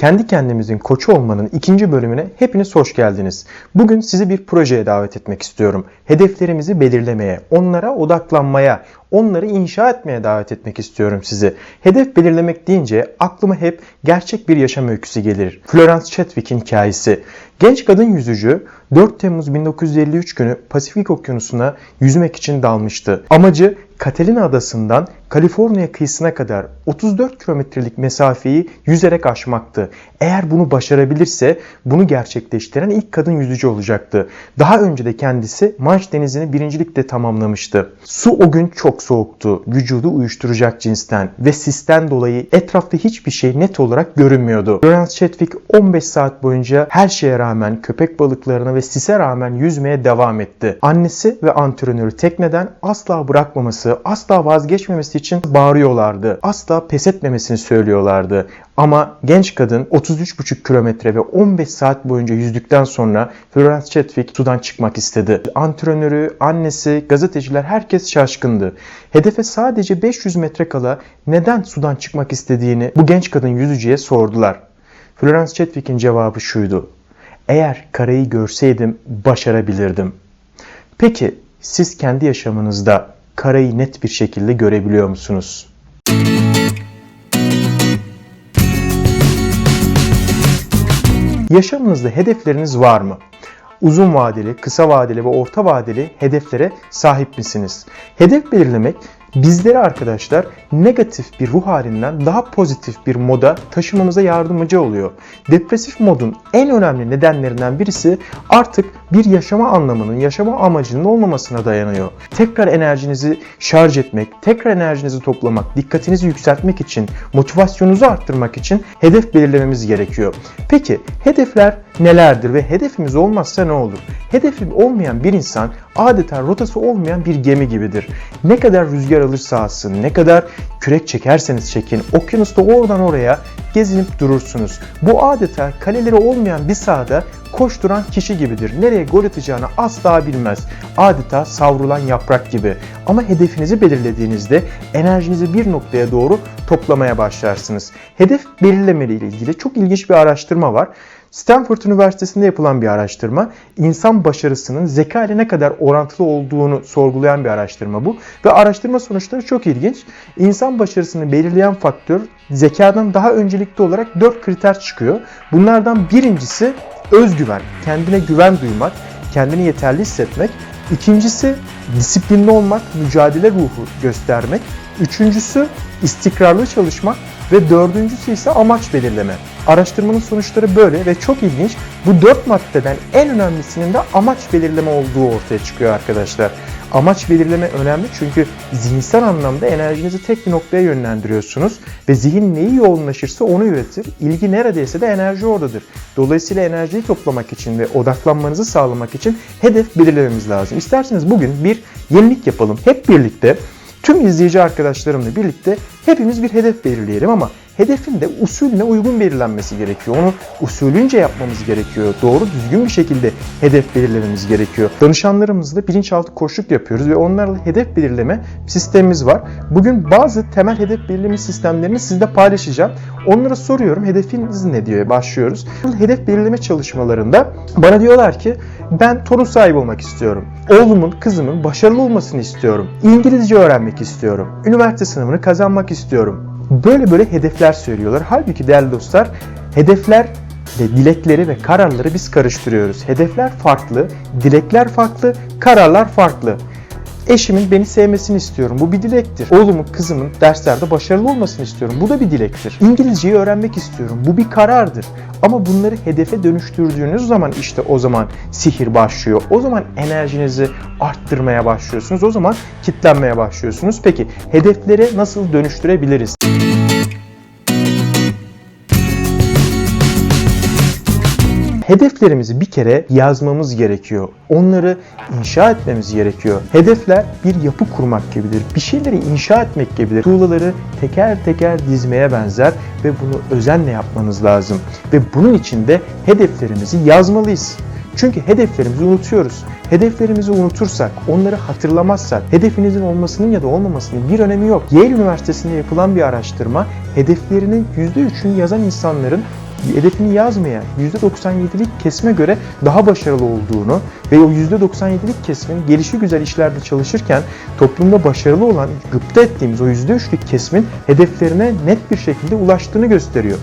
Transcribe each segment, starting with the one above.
Kendi kendimizin koçu olmanın ikinci bölümüne hepiniz hoş geldiniz. Bugün sizi bir projeye davet etmek istiyorum. Hedeflerimizi belirlemeye, onlara odaklanmaya, onları inşa etmeye davet etmek istiyorum sizi. Hedef belirlemek deyince aklıma hep gerçek bir yaşam öyküsü gelir. Florence Chadwick'in hikayesi. Genç kadın yüzücü 4 Temmuz 1953 günü Pasifik Okyanusu'na yüzmek için dalmıştı. Amacı Catalina adasından Kaliforniya kıyısına kadar 34 kilometrelik mesafeyi yüzerek aşmaktı. Eğer bunu başarabilirse bunu gerçekleştiren ilk kadın yüzücü olacaktı. Daha önce de kendisi Manş Denizi'ni birincilikle tamamlamıştı. Su o gün çok soğuktu. Vücudu uyuşturacak cinsten ve sisten dolayı etrafta hiçbir şey net olarak görünmüyordu. Florence Chadwick 15 saat boyunca her şeye rağmen köpek balıklarına ve sise rağmen yüzmeye devam etti. Annesi ve antrenörü tekneden asla bırakmaması, asla vazgeçmemesi için bağırıyorlardı. Asla pes etmemesini söylüyorlardı. Ama genç kadın 33,5 kilometre ve 15 saat boyunca yüzdükten sonra Florence Chadwick sudan çıkmak istedi. Antrenörü, annesi, gazeteciler herkes şaşkındı. Hedefe sadece 500 metre kala neden sudan çıkmak istediğini bu genç kadın yüzücüye sordular. Florence Chadwick'in cevabı şuydu. Eğer karayı görseydim başarabilirdim. Peki siz kendi yaşamınızda karayı net bir şekilde görebiliyor musunuz? Yaşamınızda hedefleriniz var mı? Uzun vadeli, kısa vadeli ve orta vadeli hedeflere sahip misiniz? Hedef belirlemek bizleri arkadaşlar negatif bir ruh halinden daha pozitif bir moda taşımamıza yardımcı oluyor. Depresif modun en önemli nedenlerinden birisi artık bir yaşama anlamının, yaşama amacının olmamasına dayanıyor. Tekrar enerjinizi şarj etmek, tekrar enerjinizi toplamak, dikkatinizi yükseltmek için, motivasyonunuzu arttırmak için hedef belirlememiz gerekiyor. Peki hedefler nelerdir ve hedefimiz olmazsa ne olur? Hedefi olmayan bir insan adeta rotası olmayan bir gemi gibidir. Ne kadar rüzgar alırsa alsın, ne kadar kürek çekerseniz çekin, okyanusta oradan oraya gezinip durursunuz. Bu adeta kaleleri olmayan bir sahada koşturan kişi gibidir. Nereye gol atacağını asla bilmez. Adeta savrulan yaprak gibi. Ama hedefinizi belirlediğinizde enerjinizi bir noktaya doğru toplamaya başlarsınız. Hedef belirlemeli ile ilgili çok ilginç bir araştırma var. Stanford Üniversitesi'nde yapılan bir araştırma, insan başarısının zeka ile ne kadar orantılı olduğunu sorgulayan bir araştırma bu. Ve araştırma sonuçları çok ilginç. İnsan başarısını belirleyen faktör zekadan daha öncelikli olarak 4 kriter çıkıyor. Bunlardan birincisi özgüven, kendine güven duymak, kendini yeterli hissetmek. İkincisi disiplinli olmak, mücadele ruhu göstermek. Üçüncüsü istikrarlı çalışmak ve dördüncüsü ise amaç belirleme. Araştırmanın sonuçları böyle ve çok ilginç. Bu dört maddeden en önemlisinin de amaç belirleme olduğu ortaya çıkıyor arkadaşlar. Amaç belirleme önemli çünkü zihinsel anlamda enerjinizi tek bir noktaya yönlendiriyorsunuz ve zihin neyi yoğunlaşırsa onu üretir. İlgi neredeyse de enerji oradadır. Dolayısıyla enerjiyi toplamak için ve odaklanmanızı sağlamak için hedef belirlememiz lazım. İsterseniz bugün bir yenilik yapalım. Hep birlikte tüm izleyici arkadaşlarımla birlikte hepimiz bir hedef belirleyelim ama hedefin de usulüne uygun belirlenmesi gerekiyor. Onu usulünce yapmamız gerekiyor. Doğru düzgün bir şekilde hedef belirlememiz gerekiyor. Danışanlarımızla bilinçaltı koçluk yapıyoruz ve onlarla hedef belirleme sistemimiz var. Bugün bazı temel hedef belirleme sistemlerini sizle paylaşacağım. Onlara soruyorum hedefiniz ne diye başlıyoruz. Hedef belirleme çalışmalarında bana diyorlar ki ben torun sahibi olmak istiyorum. Oğlumun, kızımın başarılı olmasını istiyorum. İngilizce öğrenmek istiyorum. Üniversite sınavını kazanmak istiyorum. Böyle böyle hedefler söylüyorlar. Halbuki değerli dostlar hedefler ve dilekleri ve kararları biz karıştırıyoruz. Hedefler farklı, dilekler farklı, kararlar farklı. Eşimin beni sevmesini istiyorum. Bu bir dilektir. Oğlumun, kızımın derslerde başarılı olmasını istiyorum. Bu da bir dilektir. İngilizceyi öğrenmek istiyorum. Bu bir karardır. Ama bunları hedefe dönüştürdüğünüz zaman işte o zaman sihir başlıyor. O zaman enerjinizi arttırmaya başlıyorsunuz. O zaman kitlenmeye başlıyorsunuz. Peki hedefleri nasıl dönüştürebiliriz? Hedeflerimizi bir kere yazmamız gerekiyor. Onları inşa etmemiz gerekiyor. Hedefler bir yapı kurmak gibidir. Bir şeyleri inşa etmek gibidir. Tuğlaları teker teker dizmeye benzer ve bunu özenle yapmanız lazım. Ve bunun için de hedeflerimizi yazmalıyız. Çünkü hedeflerimizi unutuyoruz. Hedeflerimizi unutursak, onları hatırlamazsak, hedefinizin olmasının ya da olmamasının bir önemi yok. Yale Üniversitesi'nde yapılan bir araştırma, hedeflerinin %3'ünü yazan insanların hedefini yazmayan %97'lik kesime göre daha başarılı olduğunu ve o %97'lik kesimin gelişi güzel işlerde çalışırken toplumda başarılı olan gıpta ettiğimiz o %3'lük kesimin hedeflerine net bir şekilde ulaştığını gösteriyor.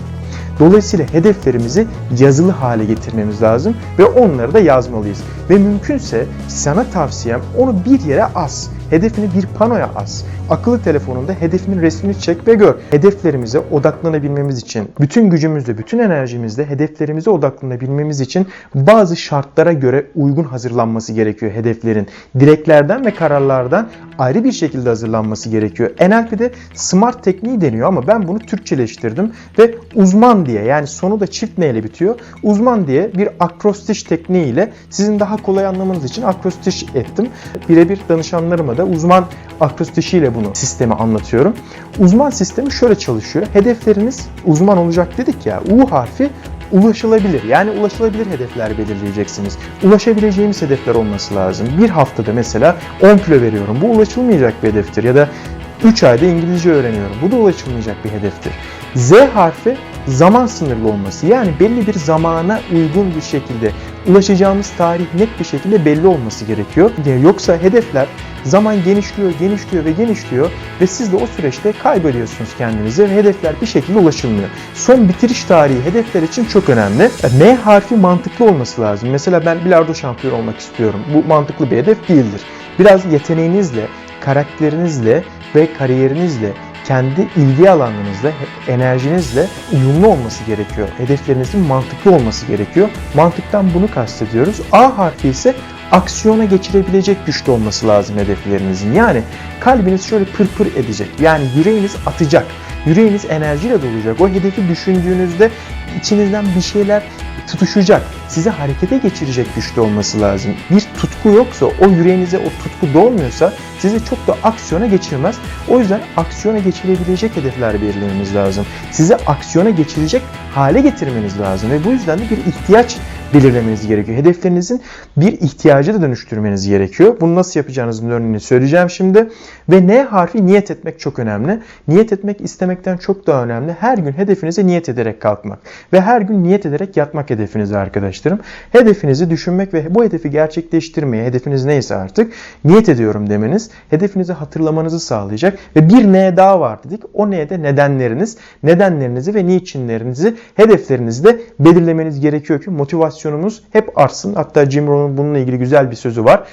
Dolayısıyla hedeflerimizi yazılı hale getirmemiz lazım ve onları da yazmalıyız. Ve mümkünse sana tavsiyem onu bir yere as. Hedefini bir panoya as. Akıllı telefonunda hedefinin resmini çek ve gör. Hedeflerimize odaklanabilmemiz için, bütün gücümüzle, bütün enerjimizle hedeflerimize odaklanabilmemiz için bazı şartlara göre uygun hazırlanması gerekiyor hedeflerin. Dileklerden ve kararlardan ayrı bir şekilde hazırlanması gerekiyor. NLP'de SMART tekniği deniyor ama ben bunu Türkçeleştirdim ve uzman diye yani sonu da çift neyle bitiyor. Uzman diye bir akrostiş tekniğiyle sizin daha kolay anlamanız için akrostiş ettim. Birebir danışanlarıma da uzman akrostişiyle bunu sistemi anlatıyorum. Uzman sistemi şöyle çalışıyor. Hedefleriniz uzman olacak dedik ya. U harfi ulaşılabilir. Yani ulaşılabilir hedefler belirleyeceksiniz. Ulaşabileceğimiz hedefler olması lazım. Bir haftada mesela 10 kilo veriyorum. Bu ulaşılmayacak bir hedeftir. Ya da 3 ayda İngilizce öğreniyorum. Bu da ulaşılmayacak bir hedeftir. Z harfi zaman sınırlı olması. Yani belli bir zamana uygun bir şekilde ulaşacağımız tarih net bir şekilde belli olması gerekiyor. Yoksa hedefler zaman genişliyor, genişliyor ve genişliyor ve siz de o süreçte kaybediyorsunuz kendinizi ve hedefler bir şekilde ulaşılmıyor. Son bitiriş tarihi hedefler için çok önemli. M harfi mantıklı olması lazım. Mesela ben bilardo şampiyonu olmak istiyorum. Bu mantıklı bir hedef değildir. Biraz yeteneğinizle, karakterinizle ve kariyerinizle kendi ilgi alanınızla, enerjinizle uyumlu olması gerekiyor. Hedeflerinizin mantıklı olması gerekiyor. Mantıktan bunu kastediyoruz. A harfi ise aksiyona geçirebilecek güçte olması lazım hedeflerinizin. Yani kalbiniz şöyle pırpır edecek. Yani yüreğiniz atacak. Yüreğiniz enerjiyle dolacak. O hedefi düşündüğünüzde içinizden bir şeyler tutuşacak. Sizi harekete geçirecek güçte olması lazım. Bir tutku yoksa, o yüreğinize o tutku dolmuyorsa sizi çok da aksiyona geçirmez. O yüzden aksiyona geçirebilecek hedefler belirlememiz lazım. Sizi aksiyona geçirecek hale getirmeniz lazım ve bu yüzden de bir ihtiyaç belirlemeniz gerekiyor. Hedeflerinizin bir ihtiyacı da dönüştürmeniz gerekiyor. Bunu nasıl yapacağınızın örneğini söyleyeceğim şimdi. Ve N harfi niyet etmek çok önemli. Niyet etmek istemekten çok daha önemli. Her gün hedefinize niyet ederek kalkmak ve her gün niyet ederek yatmak hedefinize arkadaşlarım. Hedefinizi düşünmek ve bu hedefi gerçekleştirmeye, hedefiniz neyse artık niyet ediyorum demeniz hedefinizi hatırlamanızı sağlayacak ve bir N daha var dedik. O N'de nedenleriniz, nedenlerinizi ve niçinlerinizi hedeflerinizde belirlemeniz gerekiyor ki motivasyonunuz hep artsın. Hatta Jim Rohn'un bununla ilgili güzel bir sözü var.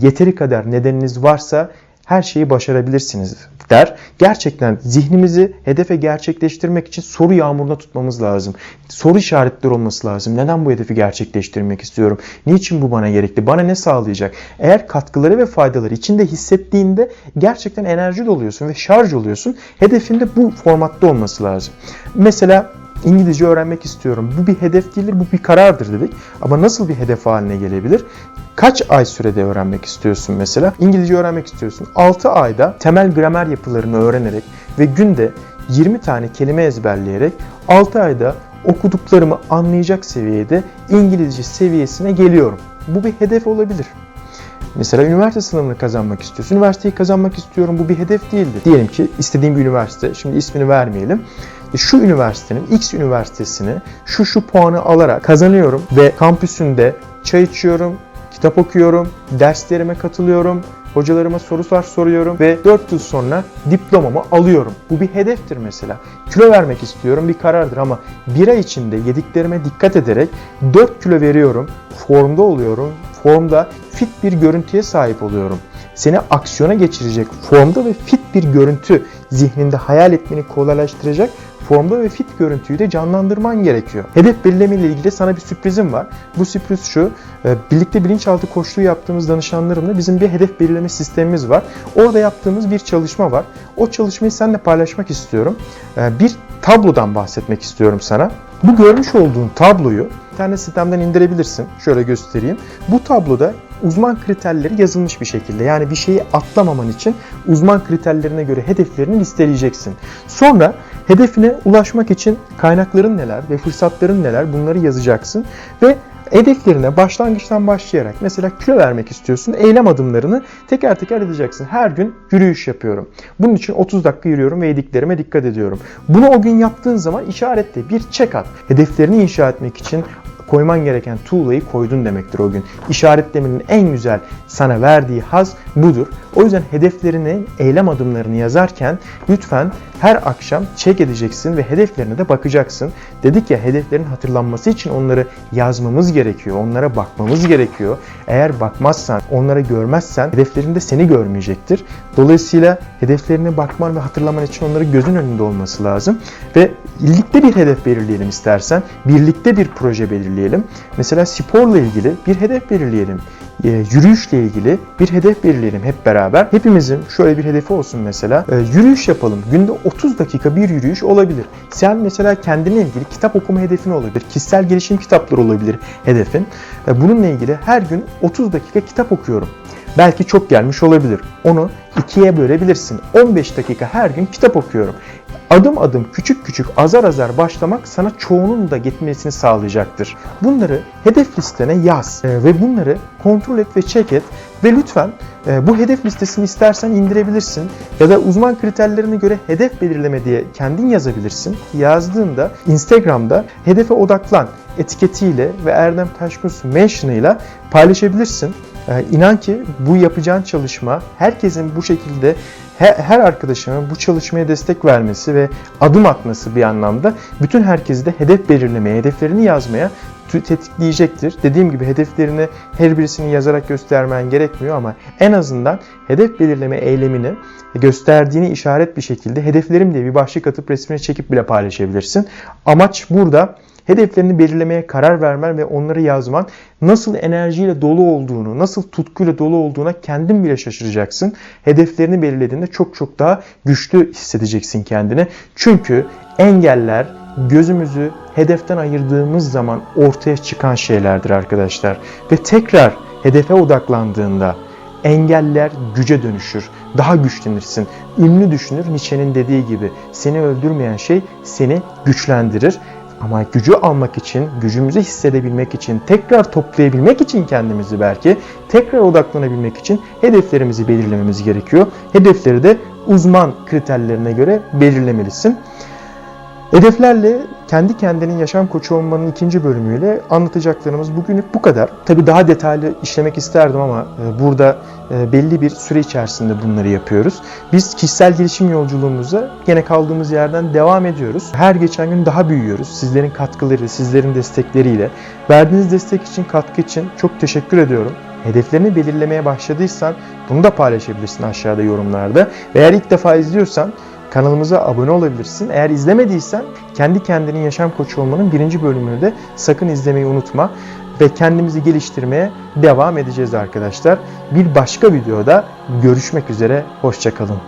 Yeteri kadar nedeniniz varsa her şeyi başarabilirsiniz der. Gerçekten zihnimizi hedefe gerçekleştirmek için soru yağmuruna tutmamız lazım. Soru işaretleri olması lazım. Neden bu hedefi gerçekleştirmek istiyorum? Niçin bu bana gerekli? Bana ne sağlayacak? Eğer katkıları ve faydaları içinde hissettiğinde gerçekten enerji doluyorsun ve şarj oluyorsun. Hedefinde bu formatta olması lazım. Mesela İngilizce öğrenmek istiyorum. Bu bir hedef değildir, bu bir karardır dedik. Ama nasıl bir hedef haline gelebilir? Kaç ay sürede öğrenmek istiyorsun mesela? İngilizce öğrenmek istiyorsun. 6 ayda temel gramer yapılarını öğrenerek ve günde 20 tane kelime ezberleyerek 6 ayda okuduklarımı anlayacak seviyede İngilizce seviyesine geliyorum. Bu bir hedef olabilir. Mesela üniversite sınavını kazanmak istiyorsun. Üniversiteyi kazanmak istiyorum. Bu bir hedef değildir. Diyelim ki istediğim bir üniversite. Şimdi ismini vermeyelim şu üniversitenin X üniversitesini şu şu puanı alarak kazanıyorum ve kampüsünde çay içiyorum, kitap okuyorum, derslerime katılıyorum, hocalarıma sorular soruyorum ve 4 yıl sonra diplomamı alıyorum. Bu bir hedeftir mesela. Kilo vermek istiyorum bir karardır ama bir ay içinde yediklerime dikkat ederek 4 kilo veriyorum, formda oluyorum, formda fit bir görüntüye sahip oluyorum. Seni aksiyona geçirecek formda ve fit bir görüntü zihninde hayal etmeni kolaylaştıracak formda ve fit görüntüyü de canlandırman gerekiyor. Hedef belirleme ile ilgili sana bir sürprizim var. Bu sürpriz şu, e, birlikte bilinçaltı koçluğu yaptığımız danışanlarımla bizim bir hedef belirleme sistemimiz var. Orada yaptığımız bir çalışma var. O çalışmayı seninle paylaşmak istiyorum. E, bir tablodan bahsetmek istiyorum sana. Bu görmüş olduğun tabloyu internet sitemden indirebilirsin. Şöyle göstereyim. Bu tabloda uzman kriterleri yazılmış bir şekilde. Yani bir şeyi atlamaman için uzman kriterlerine göre hedeflerini listeleyeceksin. Sonra hedefine ulaşmak için kaynakların neler ve fırsatların neler bunları yazacaksın ve Hedeflerine başlangıçtan başlayarak mesela kilo vermek istiyorsun. Eylem adımlarını teker teker edeceksin. Her gün yürüyüş yapıyorum. Bunun için 30 dakika yürüyorum ve yediklerime dikkat ediyorum. Bunu o gün yaptığın zaman işaretle bir check at. Hedeflerini inşa etmek için koyman gereken tuğlayı koydun demektir o gün. İşaretlemenin en güzel sana verdiği haz budur. O yüzden hedeflerini, eylem adımlarını yazarken lütfen her akşam check edeceksin ve hedeflerine de bakacaksın. Dedik ya hedeflerin hatırlanması için onları yazmamız gerekiyor. Onlara bakmamız gerekiyor. Eğer bakmazsan, onlara görmezsen hedeflerinde seni görmeyecektir. Dolayısıyla hedeflerine bakman ve hatırlaman için onların gözün önünde olması lazım. Ve birlikte bir hedef belirleyelim istersen. Birlikte bir proje belirleyelim. Mesela sporla ilgili bir hedef belirleyelim. E, yürüyüşle ilgili bir hedef belirleyelim hep beraber. Hepimizin şöyle bir hedefi olsun mesela. E, yürüyüş yapalım. Günde 30 dakika bir yürüyüş olabilir. Sen mesela kendine ilgili kitap okuma hedefin olabilir. Kişisel gelişim kitapları olabilir hedefin. E, bununla ilgili her gün 30 dakika kitap okuyorum. Belki çok gelmiş olabilir. Onu ikiye bölebilirsin. 15 dakika her gün kitap okuyorum. Adım adım küçük küçük azar azar başlamak sana çoğunun da gitmesini sağlayacaktır. Bunları hedef listene yaz e, ve bunları kontrol et ve check et ve lütfen e, bu hedef listesini istersen indirebilirsin ya da uzman kriterlerine göre hedef belirleme diye kendin yazabilirsin. Yazdığında Instagram'da hedefe odaklan etiketiyle ve Erdem Taşkus mention'ıyla paylaşabilirsin. Ee, İnan ki bu yapacağın çalışma herkesin bu şekilde her arkadaşının bu çalışmaya destek vermesi ve adım atması bir anlamda bütün herkesi de hedef belirlemeye, hedeflerini yazmaya tetikleyecektir. Dediğim gibi hedeflerini her birisini yazarak göstermen gerekmiyor ama en azından hedef belirleme eylemini gösterdiğini işaret bir şekilde hedeflerim diye bir başlık atıp resmini çekip bile paylaşabilirsin. Amaç burada hedeflerini belirlemeye karar vermen ve onları yazman nasıl enerjiyle dolu olduğunu, nasıl tutkuyla dolu olduğuna kendin bile şaşıracaksın. Hedeflerini belirlediğinde çok çok daha güçlü hissedeceksin kendini. Çünkü engeller gözümüzü hedeften ayırdığımız zaman ortaya çıkan şeylerdir arkadaşlar. Ve tekrar hedefe odaklandığında engeller güce dönüşür. Daha güçlenirsin. Ünlü düşünür Nietzsche'nin dediği gibi seni öldürmeyen şey seni güçlendirir. Ama gücü almak için, gücümüzü hissedebilmek için, tekrar toplayabilmek için kendimizi belki, tekrar odaklanabilmek için hedeflerimizi belirlememiz gerekiyor. Hedefleri de uzman kriterlerine göre belirlemelisin. Hedeflerle kendi kendinin yaşam koçu olmanın ikinci bölümüyle anlatacaklarımız bugünlük bu kadar. Tabii daha detaylı işlemek isterdim ama e, burada e, belli bir süre içerisinde bunları yapıyoruz. Biz kişisel gelişim yolculuğumuza gene kaldığımız yerden devam ediyoruz. Her geçen gün daha büyüyoruz. Sizlerin katkıları, sizlerin destekleriyle. Verdiğiniz destek için, katkı için çok teşekkür ediyorum. Hedeflerini belirlemeye başladıysan bunu da paylaşabilirsin aşağıda yorumlarda. Eğer ilk defa izliyorsan Kanalımıza abone olabilirsin. Eğer izlemediysen kendi kendinin yaşam koçu olmanın birinci bölümünü de sakın izlemeyi unutma. Ve kendimizi geliştirmeye devam edeceğiz arkadaşlar. Bir başka videoda görüşmek üzere. Hoşçakalın.